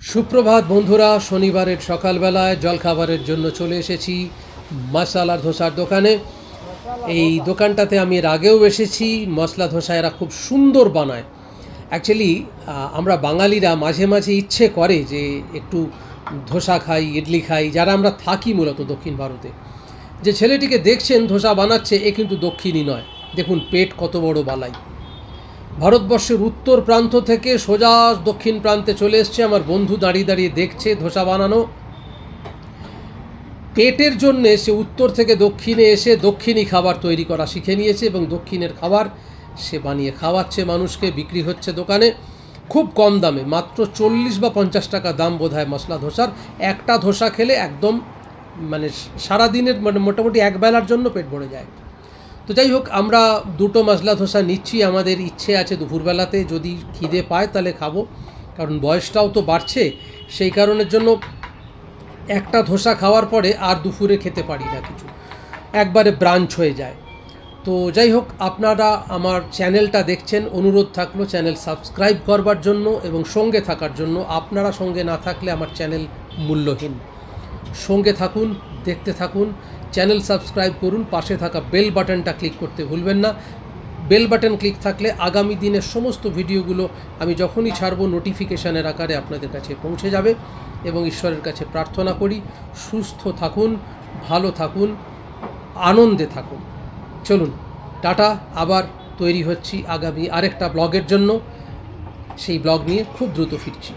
সুপ্রভাত বন্ধুরা, শনিবারের সকালবেলায় জলখাবারের জন্য চলে এসেছি মশালার ধোসার দোকানে। এই দোকানটাতে আমি এর আগেও এসেছি, মশলা ধোসা এরা খুব সুন্দর বানায়। অ্যাকচুয়ালি আমরা বাঙালিরা মাঝে মাঝে ইচ্ছে করে যে একটু ধোসা খাই, ইডলি খাই, যারা আমরা থাকি মূলত দক্ষিণ ভারতে। যে ছেলেটিকে দেখছেন ধোসা বানাচ্ছে, এ কিন্তু দক্ষিণী নয়। দেখুন, পেট কত বড় বালাই। ভারতবর্ষের উত্তর প্রান্ত থেকে সোজা দক্ষিণ প্রান্তে চলে এসছে আমার বন্ধু দাঁড়িয়ে দাঁড়িয়ে দেখছে, ধোসা বানানো। পেটের জন্য সে উত্তর থেকে দক্ষিণে এসে দক্ষিণী খাবার তৈরি করা শিখে নিয়েছে এবং দক্ষিণের খাবার সে বানিয়ে খাওয়াচ্ছে, মানুষকে বিক্রি হচ্ছে দোকানে। খুব কম দামে, মাত্র চল্লিশ বা পঞ্চাশ টাকা দাম বোধ হয় মশলা ধোসার। একটা ধোসা খেলে একদম মানে সারাদিনের মানে মোটামুটি এক বেলার জন্য পেট ভরে যায়। তো যাই হোক, আমরা দুটো মশলা ধোসা নিচ্ছি, আমাদের ইচ্ছে আছে দুপুরবেলাতে, যদি খিদে পায় তাহলে খাব, কারণ বয়সটাও তো বাড়ছে, সেই কারণের জন্য একটা ধোসা খাওয়ার পরে আর দুপুরে খেতে পারি না কিছু, একবারে ব্রাঞ্চ হয়ে যায়। তো যাই হোক, আপনারা আমার চ্যানেলটা দেখছেন, অনুরোধ থাকল চ্যানেল সাবস্ক্রাইব করবার জন্য এবং সঙ্গে থাকার জন্য, আপনারা সঙ্গে না থাকলে আমার চ্যানেল মূল্যহীন। সঙ্গে থাকুন, দেখতে থাকুন চ্যানেল সাবস্ক্রাইব করুন, পাশে থাকা বেল বাটনটা ক্লিক করতে ভুলবেন না। বেল বাটন ক্লিক থাকলে আগামী দিনের সমস্ত ভিডিওগুলো আমি যখনই ছাড়বো, নোটিফিকেশানের আকারে আপনাদের কাছে পৌঁছে যাবে এবং ঈশ্বরের কাছে প্রার্থনা করি, সুস্থ থাকুন, ভালো থাকুন, আনন্দে থাকুন। চলুন, টাটা, আবার তৈরি হচ্ছি আগামী আরেকটা ব্লগের জন্য। সেই ব্লগ নিয়ে খুব দ্রুত ফিরছি।